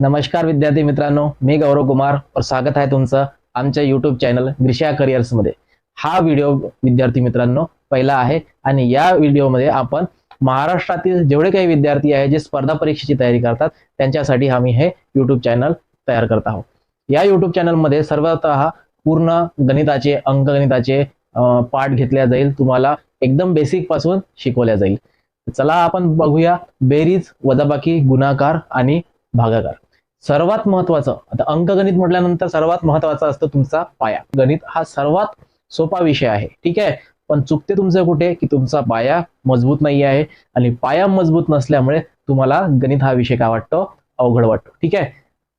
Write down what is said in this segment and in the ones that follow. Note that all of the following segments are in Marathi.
नमस्कार विद्यार्थी मित्रांनो मी गौरव कुमार और स्वागत आहे तुमचं आमच्या युट्यूब चॅनल ग्रिशा करिअर्समध्ये. हा व्हिडिओ विद्यार्थी मित्रांनो पहिला आहे आणि या व्हिडिओमध्ये आपण महाराष्ट्रातील जेवढे काही विद्यार्थी आहे जे स्पर्धा परीक्षेची तयारी करतात त्यांच्यासाठी आम्ही हे युट्यूब चॅनल तयार करत आहोत. या युट्यूब चॅनलमध्ये सर्वतः पूर्ण गणिताचे अंकगणिताचे पाठ घेतल्या जाईल तुम्हाला एकदम बेसिकपासून शिकवल्या जाईल. चला आपण बघूया बेरीज वजाबाकी गुणाकार आणि भागाकार. सर्वात महत्वाचं आता अंकगणित म्हटल्यानंतर सर्वात महत्त्वाचा असतो तुमचा पाया. गणित हा सर्वात सोपा विषय आहे ठीक आहे? पण चुकते तुमचं कुठे? की तुमचा पाया मजबूत नाही आहे आणि पाया मजबूत नसल्यामुळे तुम्हाला गणित हा विषय काय वाटतो? अवघड वाटतो ठीक आहे?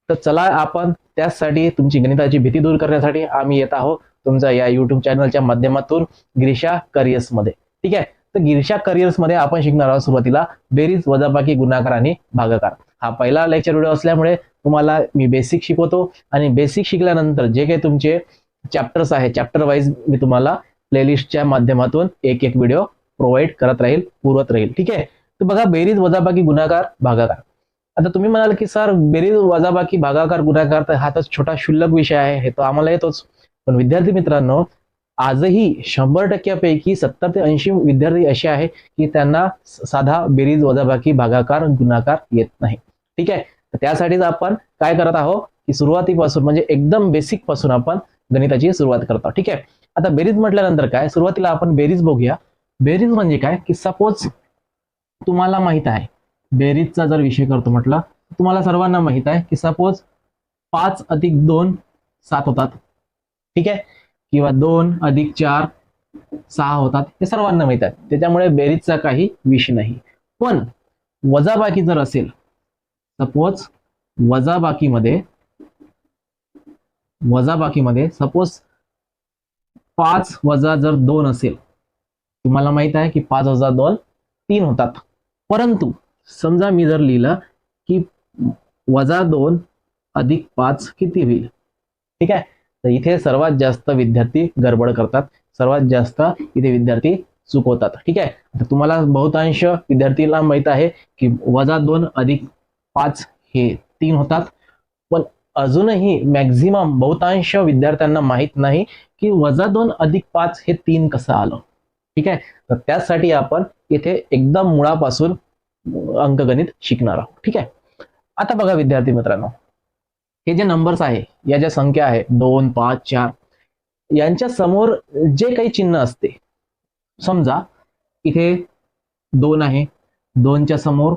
तर चला आपण त्यासाठी तुमची गणिताची भीती दूर करण्यासाठी आम्ही येत आहोत तुमच्या या युट्यूब चॅनलच्या माध्यमातून गिरीशा करिअर्समध्ये ठीक आहे? तर गिरीशा करिअर्समध्ये आपण शिकणार आहोत सुरुवातीला बेरीज वजाबाकी गुणाकार आणि भागाकार. हा पहिला लेक्चर व्हिडिओ असल्यामुळे तुम्हाला मी बेसिक शिकवतो आणि बेसिक शिकल्यानंतर जे काही तुमचे चॅप्टर्स आहे चॅप्टर वाईज मी तुम्हाला प्लेलिस्टच्या माध्यमातून एक एक व्हिडिओ प्रोव्हाइड करत राहील पुरवत राहील. ठीक आहे? तर बघा बेरीज वजाबाकी गुणाकार भागाकार. आता तुम्ही म्हणाल की सर बेरीज वजाबाकी भागाकार गुणाकार तर हा तर छोटा क्षुल्लक विषय आहे हे तो आम्हाला येतोच. पण विद्यार्थी मित्रांनो आजही शंभर टक्क्यापैकी सत्तर ते ऐंशी विद्यार्थी असे आहे की त्यांना साधा बेरीज वजाबाकी भागाकार गुणाकार येत नाही. ठीक आहे? तर त्यासाठीच आपण काय करत आहोत की सुरुवातीपासून म्हणजे एकदम बेसिकपासून आपण गणिताची सुरुवात करतो ठीक आहे? आता बेरीज म्हटल्यानंतर काय? सुरुवातीला आपण बेरीज बघूया. बेरीज म्हणजे काय? की सपोज तुम्हाला माहीत आहे बेरीजचा जर विषय करतो म्हटलं तुम्हाला सर्वांना माहीत आहे की सपोज पाच अधिक दोन सात होतात. ठीक आहे? किंवा दोन अधिक चार सहा होतात. हे सर्वांना माहीत आहे. त्याच्यामुळे बेरीजचा काही विषय नाही. पण वजाबाकी जर असेल सपोज वजाबाकीमध्ये वजाबाकीमध्ये सपोज पाच वजा जर दोन असेल तुम्हाला माहीत आहे की पाच वजा दोन तीन होतात. परंतु समजा मी जर लिहिलं की वजा दोन अधिक पाच किती होईल? ठीक आहे? तर इथे सर्वात जास्त विद्यार्थी गडबड करतात. सर्वात जास्त इथे विद्यार्थी चुकवतात. ठीक आहे? तुम्हाला बहुतांश विद्यार्थीला माहीत आहे की वजा दोन अधिक पाच हे तीन होतात. पण अजूनही मॅक्झिमम बहुतांश विद्यार्थ्यांना माहीत नाही की वजा दोन अधिक पाच हे तीन कसं आलं. ठीक आहे? तर त्यासाठी आपण इथे एकदम मुळापासून अंकगणित शिकणार आहोत. ठीक आहे? आता बघा विद्यार्थी मित्रांनो हे जे नंबर्स आहे या ज्या संख्या आहे दोन पाच चार यांच्या समोर जे काही चिन्ह असते समजा इथे दोन आहे दोनच्या समोर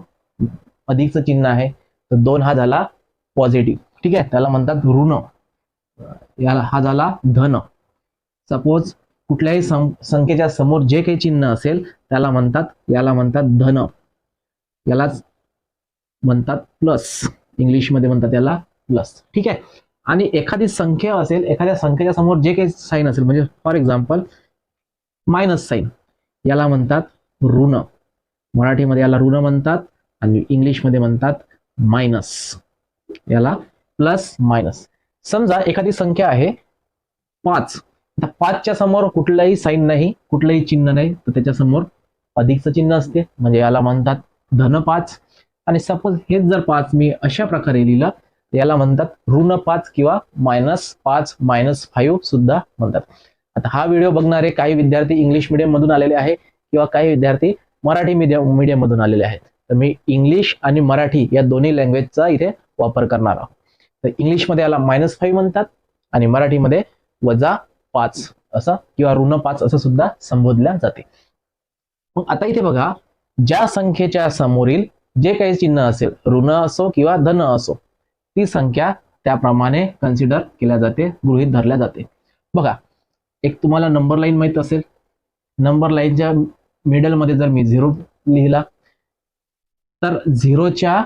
अधिकचं चिन्ह आहे तर दोन हा झाला पॉझिटिव्ह ठीक आहे? त्याला म्हणतात ऋण. याला हा झाला धन. सपोज कुठल्याही सं- संख्येच्या समोर जे काही चिन्ह असेल त्याला म्हणतात याला म्हणतात धन. यालाच म्हणतात प्लस इंग्लिशमध्ये म्हणतात याला प्लस ठीक आहे? आणि एखादी संख्या असेल एखाद्या संख्येच्या समोर जे काही साईन असेल म्हणजे फॉर एक्झाम्पल मायनस साईन याला म्हणतात ऋण. मराठीमध्ये याला ऋण म्हणतात. आणि इंग्लिशमध्ये म्हणतात मायनस याला प्लस मायनस समजा एखादी संख्या आहे पाच. आता पाचच्या समोर कुठलंही साईन नाही कुठलंही चिन्ह नाही तर त्याच्यासमोर अधिकचं चिन्ह असते. म्हणजे याला म्हणतात धन पाच. आणि सपोज हेच जर पाच मी अशा प्रकारे लिहिलं तर याला म्हणतात ऋण पाच किंवा मायनस पाच मायनस फाईव्ह सुद्धा म्हणतात. आता हा व्हिडिओ बघणारे काही विद्यार्थी इंग्लिश मिडियम मधून आलेले आहे किंवा काही विद्यार्थी मराठी मीडियम मीडियम मधून आलेले आहेत. तर मी इंग्लिश आणि मराठी या दोन्ही लँग्वेजचा इथे वापर करणार आहोत. तर इंग्लिशमध्ये याला मायनस फाईव्ह म्हणतात आणि मराठीमध्ये वजा पाच असं किंवा ऋण पाच असं सुद्धा संबोधल्या जाते. मग आता इथे बघा ज्या संख्येच्या समोरील जे काही चिन्ह असेल ऋण असो किंवा धन असो ती संख्या त्याप्रमाणे कन्सिडर केल्या जाते गृहीत धरल्या जाते. बघा एक तुम्हाला नंबर लाईन माहीत असेल. नंबर लाईनच्या मिडलमध्ये जर मी झिरो लिहिला तर झिरोच्या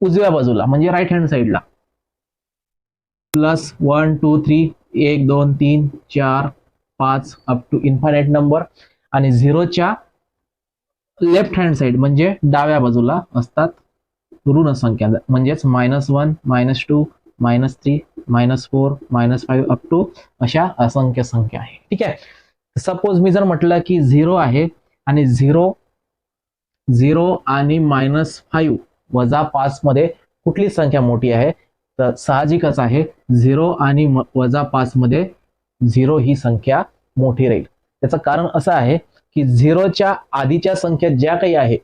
उजव्या बाजूला म्हणजे राईट हँड साईडला प्लस वन टू थ्री एक दोन तीन चार पाच अप टू इन्फायनाईट नंबर आणि झिरोच्या लेफ्ट हँड साईड म्हणजे डाव्या बाजूला असतात ऋण संख्या. म्हणजेच minus one minus two minus three minus four minus five up to अशा असंख्य संख्या आहे. ठीक आहे? सपोज मी जर म्हटलं की झिरो आहे आणि झिरो झिरो आणि मायनस फाईव्ह वजा पाच मध्ये कुठली संख्या मोठी आहे? तर साहजिकच आहे झिरो आणि वजा पाच मध्ये झिरो ही संख्या मोठी राहील. त्याचं कारण असं आहे की झिरोच्या आधीच्या संख्या ज्या काही आहे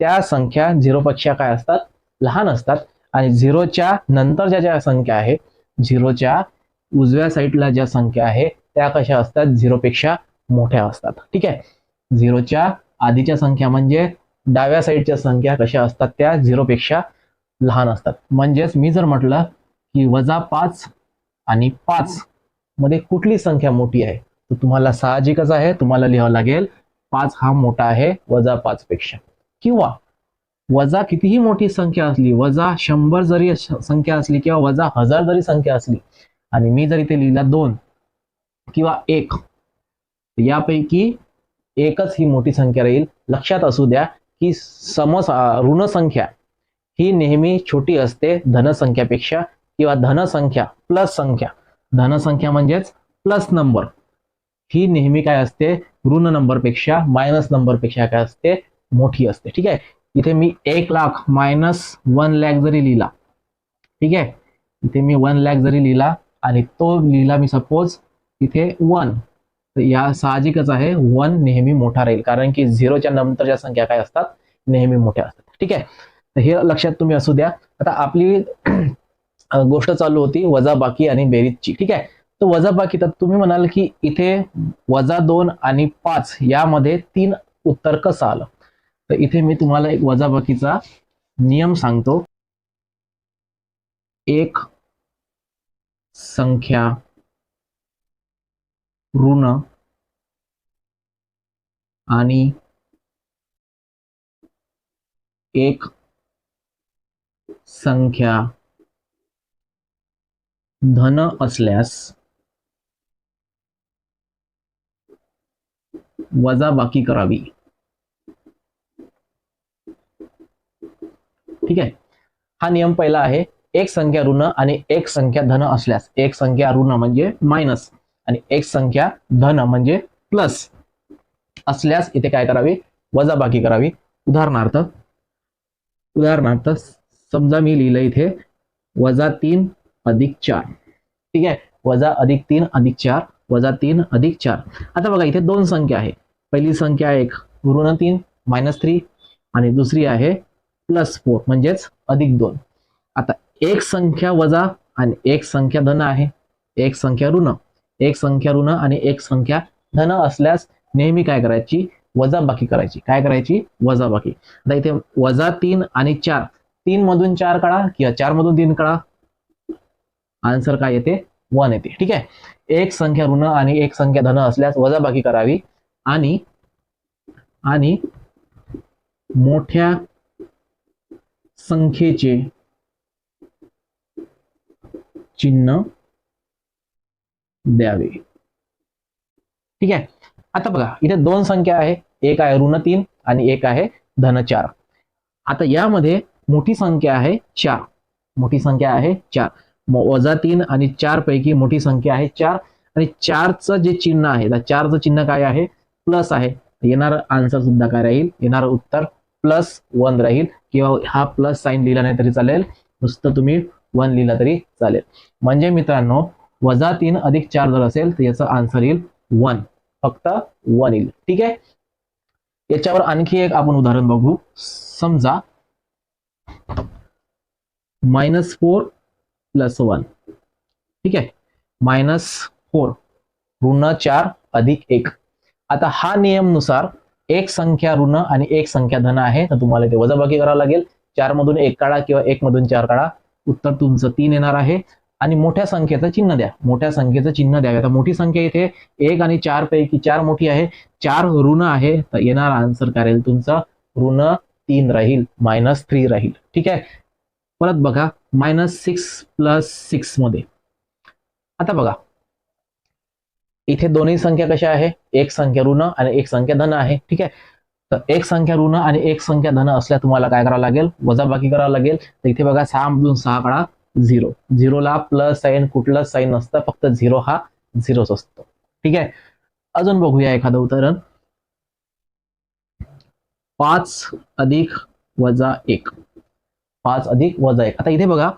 त्या संख्या झिरोपेक्षा काय असतात? लहान असतात. आणि झिरोच्या नंतरच्या ज्या संख्या आहे झिरोच्या उजव्या साईडला ज्या संख्या आहे त्या कशा असतात? झिरोपेक्षा मोठ्या असतात. ठीक आहे? झिरोच्या आधीच्या संख्या म्हणजे डाव्या साईडच्या संख्या कशा असतात त्या झिरोपेक्षा लहान असतात. म्हणजेच मी जर म्हटलं की वजा पाच आणि पाच मध्ये कुठली संख्या मोठी आहे तर तुम्हाला साहजिकच आहे तुम्हाला लिहावं लागेल पाच हा मोठा आहे वजा पाच पेक्षा. किंवा वजा कितीही मोठी संख्या असली वजा शंभर जरी संख्या असली किंवा वजा हजार जरी संख्या असली आणि मी जर इथे लिहिला दोन किंवा एक यापैकी एकच ही मोठी संख्या राहील. लक्षात असू द्या की समस ऋणसंख्या ही नेहमी छोटी असते धनसंख्यापेक्षा किंवा धनसंख्या प्लस संख्या. धनसंख्या म्हणजेच प्लस नंबर ही नेहमी काय असते? ऋण नंबरपेक्षा मायनस नंबरपेक्षा काय असते? मोठी असते. ठीक आहे? इथे मी एक लाख मायनस वन लॅक जरी लिहिला ठीक आहे? इथे मी वन लॅक जरी लिहिला आणि तो लिहिला मी सपोज इथे वन या साहजिकच आहे. वन नेहमी मोठा राहील. कारण की झिरोच्या नंतरच्या संख्या काय असतात? नेहमी मोठ्या असतात. ठीक आहे? हे लक्षात तुम्ही असू द्या. आता आपली गोष्ट चालू होती वजाबाकी आणि बेरीजची. ठीक आहे? तर वजाबाकी तर तुम्ही म्हणाल की इथे वजा दोन आणि पाच यामध्ये तीन उत्तर कसं आलं? तर इथे मी तुम्हाला एक वजाबाकीचा नियम सांगतो. एक संख्या ऋण आणि एक संख्या धन असल्यास वजाबाकी करावी. ठीक आहे? हा नियम पहिला आहे. एक संख्या ऋण आणि एक संख्या धन असल्यास. एक संख्या ऋण म्हणजे मायनस आणि एक संख्या धन म्हणजे प्लस असल्यास इथे काय करावे? वजाबाकी करावी. उदाहरणार्थ उदाहरणार्थ समजा मी लिहिलं इथे वजा तीन अधिक चार. ठीक आहे? वजा अधिक तीन अधिक चार वजा तीन अधिक चार. आता बघा इथे दोन संख्या आहे. पहिली संख्या एक ऋण तीन मायनस थ्री आणि दुसरी आहे प्लस फोर म्हणजेच अधिक दोन. आता एक संख्या वजा आणि एक संख्या धन आहे. एक संख्या ऋण. एक संख्या ऋण आणि एक संख्या धन असल्यास नेहमी काय करायची? वजाबाकी करायची. काय करायची? वजाबाकी. आता इथे वजा तीन आणि चार. तीन मधून चार काढा किंवा चार मधून तीन काढा. आन्सर काय येते? वन येते. ठीक आहे? एक संख्या ऋण आणि एक संख्या धन असल्यास वजाबाकी करावी. आणि आणि मोठ्या संख्येचे चिन्ह द्यावे. ठीक आहे? आता बघा इथे दोन संख्या आहे. एक आहे ऋण तीन आणि एक आहे धन चार. आता यामध्ये मोठी संख्या आहे चार. मोठी संख्या आहे चार. वजा तीन आणि चार पैकी मोठी संख्या आहे चार. आणि चारचं जे चिन्ह आहे त्या चारचं चिन्ह काय आहे? प्लस आहे. येणार आन्सर सुद्धा काय राहील? येणार उत्तर प्लस वन राहील. किंवा हा प्लस साईन लिहिला नाही तरी चालेल. नुसतं तुम्ही वन लिहिला तरी चालेल. म्हणजे मित्रांनो वजा तीन अधिक चार जर असेल तर याचा आन्सर येईल वन फक्त वन येईल. ठीक आहे? याच्यावर आणखी एक आपण उदाहरण बघू. समजा मायनस फोर प्लस वन ठीक आहे? मायनस फोर ऋण चार अधिक एक. आता हा नियमनुसार एक संख्या ऋण आणि एक संख्या धन आहे तर तुम्हाला ते वजाबाकी करावं लागेल. चार मधून एक काढा किंवा एक मधून चार काढा. उत्तर तुमचं तीन येणार आहे. आणि मोठ्या संख्येचं चिन्ह द्या. मोठ्या संख्येचं चिन्ह द्यावे आता मोठी संख्या इथे एक आणि चार पैकी चार मोठी आहे. चार ऋण आहे. तर येणार आन्सर काय राहील तुमचा ऋण तीन राहील मायनस थ्री राहील. ठीक आहे? परत बघा मायनस सिक्स प्लस सिक्समध्ये. आता बघा. इथे दोन्ही संख्या कशा आहे? एक संख्या ऋण आणि एक संख्या धन आहे. ठीक आहे? तर एक संख्या ऋण आणि एक संख्या धन असल्या तुम्हाला काय करावं लागेल? वजाबाकी करावं लागेल. तर इथे बघा सहा मधून सहा काढा. झिरो. झिरोला प्लस साईन कुठलं साईन नसतं फक्त झिरो हा झिरोच असतो. ठीक आहे? अजून बघूया एखादं उदाहरण. पाच अधिक वजा एक. पाच अधिक वजा एक. आता इथे बघा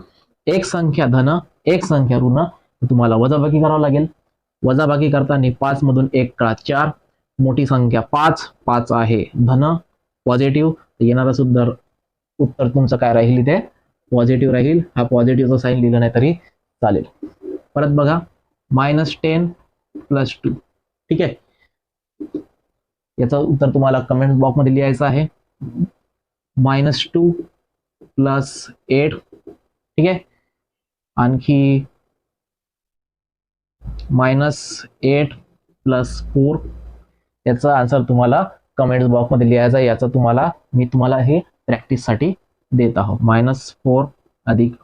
एक संख्या धन एक संख्या ऋण तुम्हाला वजाबाकी करावं लागेल. वजाबाकी करताना पाच मधून एक कळा चार. मोठी संख्या पाच. पाच आहे धन पॉझिटिव्ह येणारा सुद्धा उत्तर तुमचं काय राहील इथे? पॉझिटिव्ह राहील हा पॉझिटिव्हचा साईन लिहिलं नाही तरी चालेल. परत बघा मायनस टेन प्लस टू ठीक आहे? याचं उत्तर तुम्हाला कमेंट बॉक्समध्ये लिहायचं आहे. मायनस टू प्लस एट ठीक आहे? आणखी मायनस एट प्लस फोर याचा आन्सर तुम्हाला कमेंट बॉक्समध्ये लिहायचा आहे. याचा तुम्हाला मी तुम्हाला हे प्रॅक्टिससाठी देत आहोत. मायनस फोर अधिक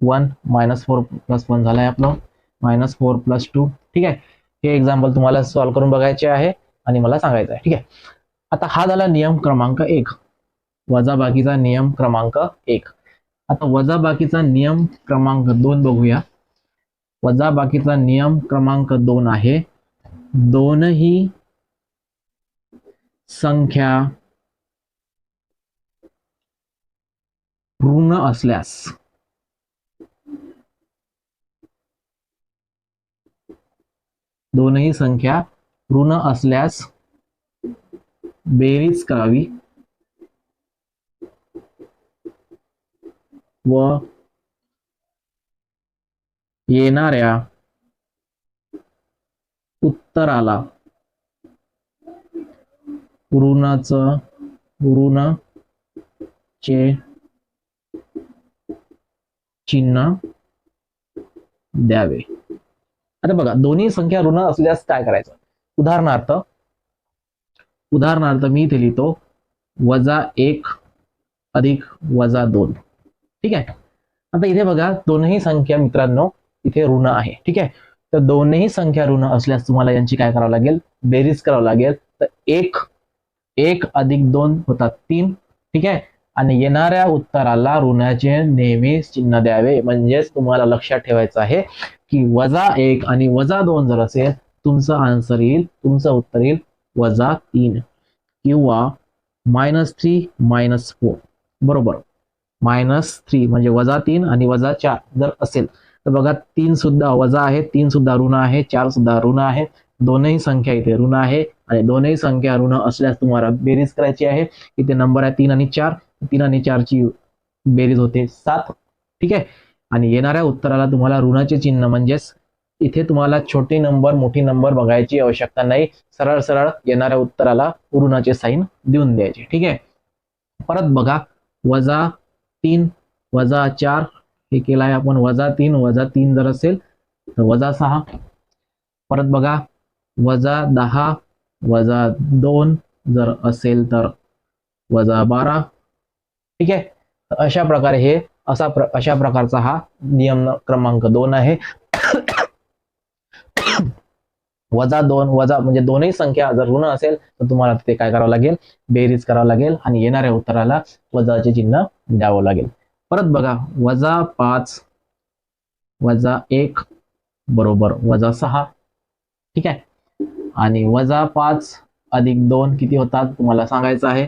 one minus four plus one झालं आहे आपलं. मायनस फोर प्लस टू ठीक आहे? हे एक्झाम्पल तुम्हाला सॉल्व्ह करून बघायचे आहे आणि मला सांगायचं आहे ठीक आहे? आता हा झाला नियम क्रमांक एक. वजाबाकीचा नियम क्रमांक एक. आता वजाबाकीचा नियम क्रमांक दोन बघूया. वजाबाकीचा नियम क्रमांक दोन आहे. दोनही संख्या भ्रूण असल्यास. दोनही संख्या ऋण असल्यास बेरीज करावी. व येणाऱ्या उत्तराला ऋणाचं ऋण चे चिन्ह द्यावे. आता बघा दोन्ही संख्या ऋण असल्यास काय करायचं? उदाहरणार्थ उदाहरणार्थ मी इथे लिहितो वजा एक अधिक वजा दोन. ठीक आहे? आता इथे बघा दोनही संख्या मित्रांनो इथे ऋण आहे. ठीक आहे? तर दोनही संख्या ऋण असल्यास तुम्हाला यांची काय करावं लागेल? बेरीज करावं लागेल. तर एक एक अधिक दोन होतात तीन. ठीक आहे? आणि येणाऱ्या उत्तराला ऋणाचे नेहमी चिन्ह द्यावे. म्हणजेच तुम्हाला लक्षात ठेवायचं आहे की वजा एक आणि वजा दोन जर असेल तुमचं आन्सर येईल तुमचं उत्तर येईल वजा तीन किंवा मायनस थ्री मायनस फोर बरोबर. मायनस थ्री म्हणजे वजा तीन आणि वजा चार जर असेल तर बघा तीन सुद्धा वजा आहे तीन सुद्धा ऋण आहे चार सुद्धा ऋण आहे दोनही संख्या इथे ऋण आहे. आणि दोनही संख्या ऋण असल्यास तुम्हाला बेरीज करायची आहे. इथे नंबर आहे तीन आणि चार. तीन आणि चारची बेरीज होते सात. ठीक आहे? आणि येणाऱ्या उत्तराला तुम्हाला ऋणाचे चिन्ह म्हणजेच इथे तुम्हाला छोटे नंबर मोठी नंबर बघायची आवश्यकता नाही. सरळ सरळ येणाऱ्या उत्तराला ऋणाचे साईन देऊन द्यायचे. ठीक आहे? परत बघा. वजा तीन वजा चार. हे केलं आहे आपण वजा तीन वजा तीन जर असेल तर वजा सहा. परत बघा. वजा दहा वजा दोन जर असेल तर वजा बारा. ठीक आहे? अशा प्रकारे हे असा प्र अशा प्रकारचा हा नियम क्रमांक दोन आहे. वजा दोन वजा म्हणजे दोनही संख्या जर ऋण असेल तर तुम्हाला तिथे काय करावं लागेल? बेरीज करावं लागेल आणि येणाऱ्या उत्तराला वजाचे चिन्ह द्यावं लागेल. परत बघा वजा पाच वजा एक बरोबर वजा सहा. ठीक आहे? आणि वजा पाच अधिक दोन किती होतात तुम्हाला सांगायचं आहे.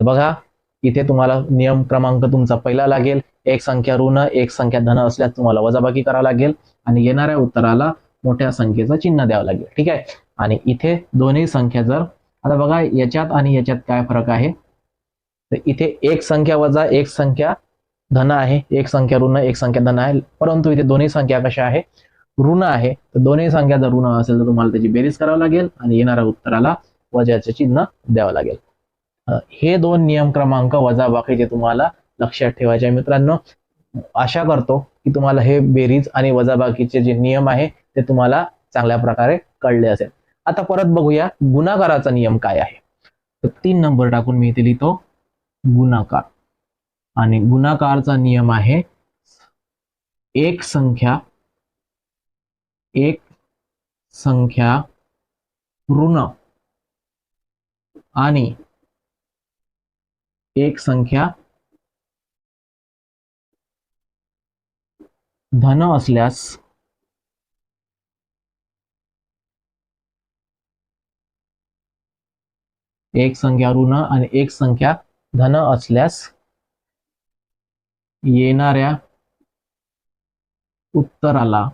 बघा इथे तुम्हाला नियम क्रमांक तुमचा पहिला लागेल. एक संख्या ऋण एक संख्या धन असल्यास तुम्हाला वजाबाकी करावं लागेल. आणि येणाऱ्या उत्तराला मोठ्या संख्येचं चिन्ह द्यावं लागेल. ठीक आहे? आणि इथे दोन्ही संख्या जर आता बघा याच्यात आणि याच्यात काय फरक आहे? तर इथे एक संख्या वजा एक संख्या धन आहे एक संख्या ऋण एक संख्या धन आहे. परंतु इथे दोन्ही संख्या कशा आहे? ऋण आहे तर दोन्ही संख्या जर ऋण असेल तर तुम्हाला त्याची बेरीज करावं लागेल आणि येणाऱ्या उत्तराला वजाचे चिन्ह द्यावं लागेल. हे दोन नियम क्रमांक वजाबाकीचे तुम्हाला लक्षात ठेवायचे आहे मित्रांनो. आशा करतो की तुम्हाला हे बेरीज आणि वजाबाकीचे जे नियम आहे ते तुम्हाला चांगल्या प्रकारे कळले असेल. आता परत बघूया गुणाकाराचा नियम काय आहे. तर तीन नंबर टाकून मी इथे लिहितो गुणाकार. आणि गुणाकारचा नियम आहे एक संख्या एक संख्या ऋण आणि एक संख्या धन असल्यास एक संख्या ऋण आणि एक संख्या धन असल्यास येणाऱ्या उत्तराला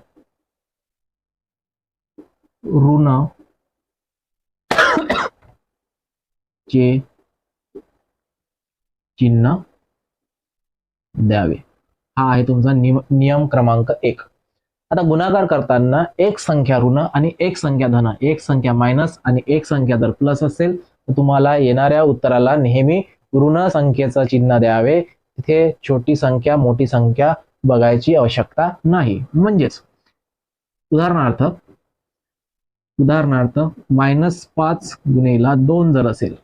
ऋण चे चिन्ह द्यावे. हा आहे तुमचा नियम क्रमांक एक. आता गुणाकार करताना एक संख्या ऋण आणि एक संख्या धन एक संख्या मायनस आणि एक संख्या जर प्लस असेल तर तुम्हाला येणाऱ्या उत्तराला नेहमी ऋण संख्येचं चिन्ह द्यावे. तिथे छोटी संख्या मोठी संख्या बघायची आवश्यकता नाही. म्हणजेच उदाहरणार्थ उदाहरणार्थ मायनस पाच गुन्हेला दोन जर असेल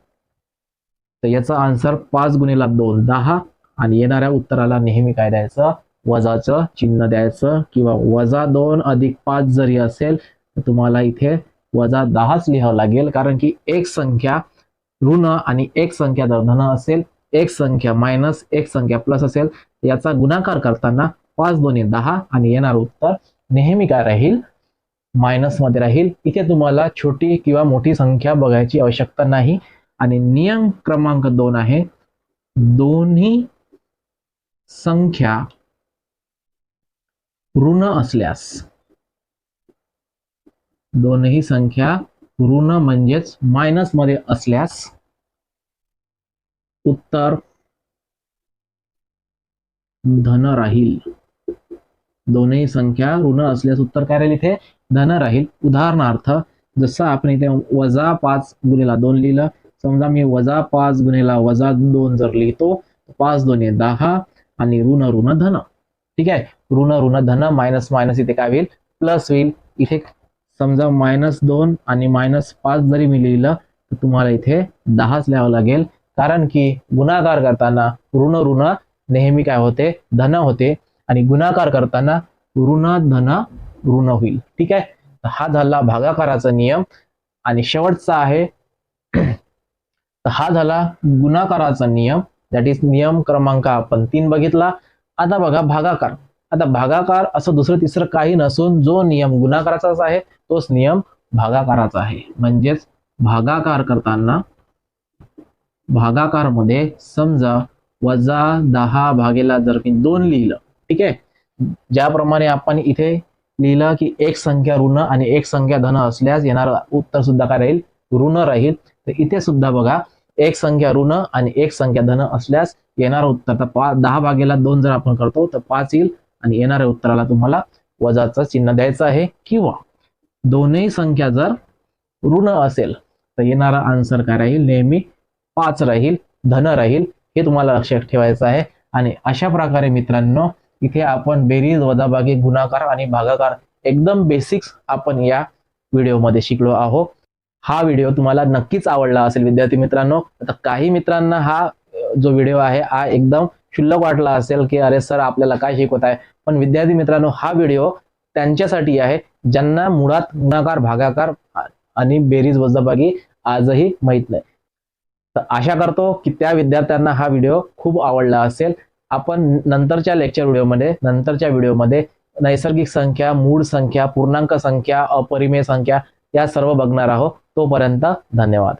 तर याचा आन्सर पाच गुन्हेला दोन दहा. आणि येणाऱ्या उत्तराला नेहमी काय द्यायचं? वजाचं चिन्ह द्यायचं. किंवा वजा दोन अधिक पाच जरी असेल तर तुम्हाला इथे वजा दहाच लिहावं लागेल. कारण की एक संख्या ऋण आणि एक संख्या जर धन असेल एक संख्या मायनस एक संख्या प्लस असेल याचा गुणाकार करताना पाच दोन्ही दहा आणि येणार उत्तर नेहमी काय राहील? मायनसमध्ये राहील. इथे तुम्हाला छोटी किंवा मोठी संख्या बघायची आवश्यकता नाही. आणि नियम क्रमांक दोन आहे. दोन्ही संख्या ऋण असल्यास दोनही संख्या ऋण म्हणजेच मायनसमध्ये असल्यास उत्तर धन राहील. दोनही संख्या ऋण असल्यास उत्तर काय राहील इथे? धन राहील. उदाहरणार्थ जसं आपण इथे वजा पाच गुणेला दोन लिहिलं समजा मी वजा पाच गुन्हेला वजा दोन जर लिहितो पाच दोन्ही दहा आणि ऋण ऋण धन. ठीक आहे? ऋण ऋण धन मायनस मायनस इथे काय होईल? प्लस होईल. इथे समजा मायनस दोन आणि मायनस पाच जरी मी लिहिलं तर तुम्हाला इथे दहाच लिहावं लागेल. कारण की गुणाकार करताना ऋण ऋण नेहमी काय होते? धन होते. आणि गुणाकार करताना ऋण धन ऋण होईल. ठीक आहे? हा झाला भागाकाराचा नियम. आणि शेवटचा आहे हा झाला गुणाकाराचा नियम. दॅट इज नियम क्रमांक आपण तीन बघितला. आता बघा भागाकार. आता भागाकार असं दुसरं तिसरं काही नसून जो नियम गुणाकाराचाच आहे तोच नियम भागाकाराचा आहे. म्हणजेच भागाकार करताना भागाकारमध्ये समजा वजा दहा भागेला जर मी दोन लिहिलं ठीक आहे? ज्याप्रमाणे आपण इथे लिहिलं की एक संख्या ऋण आणि एक संख्या धन असल्यास येणार उत्तर सुद्धा काय राहील? ऋण राहील. तर इथे सुद्धा बघा एक संख्या ऋण आणि एक संख्या धन असल्यास येणारं उत्तर तर पाच दहा भागेला दोन जर आपण करतो तर पाच येईल आणि येणाऱ्या उत्तराला तुम्हाला वजाचं चिन्ह द्यायचं आहे. किंवा दोन्ही संख्या जर ऋण असेल तर येणारा आन्सर काय राहील? नेहमी पाच राहील धन राहील हे तुम्हाला लक्षात ठेवायचं आहे. आणि अशा प्रकारे मित्रांनो इथे आपण बेरीज वजाबागी गुणाकार आणि भागाकार एकदम बेसिक्स आपण या व्हिडिओमध्ये शिकलो आहोत. हा व्हिडिओ तुम्हाला नक्कीच आवडला असेल विद्यार्थी मित्रांनो. आता काही मित्रांना हा जो व्हिडिओ आहे हा एकदम क्षुल्लक वाटला असेल की अरे सर आपल्याला काय शिकवत आहे? पण विद्यार्थी मित्रांनो हा व्हिडिओ त्यांच्यासाठी आहे ज्यांना मुळात गुणाकार भागाकार आणि बेरीज वजाबागी आजही माहीत नाही. तर आशा करतो की त्या विद्यार्थ्यांना हा व्हिडिओ खूप आवडला असेल. आपण नंतरच्या लेक्चर व्हिडिओमध्ये नंतरच्या व्हिडिओमध्ये नैसर्गिक संख्या मूळ संख्या पूर्णांक संख्या अपरिमेय संख्या या सर्व बघणार आहोत. तोपर्यंत धन्यवाद.